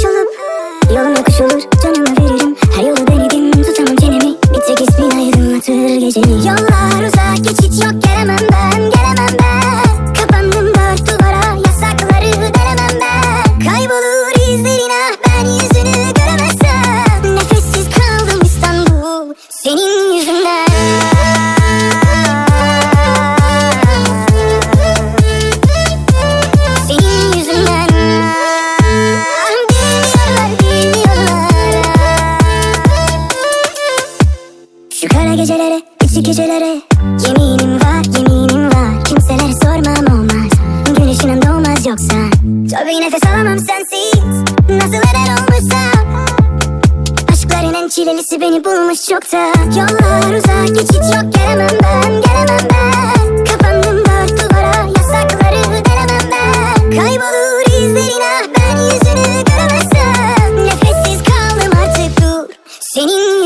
kuş olup Yolum yokuş olur canımı veririm. Her yolu denedim tutamam çenemi. Bir tek ismin aydınlatır gecemi Yollar uzak geçit yok gelemem ben Gelemem ben. Kapandım dört duvara yasakları denemem ben. Kaybolur izlerin ah ben yüzünü göremezsem. Nefessiz kaldım İstanbul senin yüzünden Şu kara gecelere küçük gecelere Yeminim var yeminim var. Kimselere sormam olmaz. Güneşinin doğmaz yoksa. Tabii nefes alamam sensiz. Nasıl eder olmuşsam Aşkların en çilelisi beni bulmuş çokta Yollar uzak geçit yok. Gelemem ben Gelemem ben. Kapandım duvara yasakları denemem ben. Kaybolur izlerin ah ben yüzünü göremezsem. Nefessiz kaldım artık dur. Senin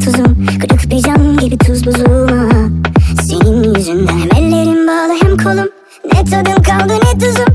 tuzum Kırık bir cam gibi tuz buzuma. Senin yüzünden Hem ellerim bağlı hem kolum. Ne tadım kaldı ne tuzum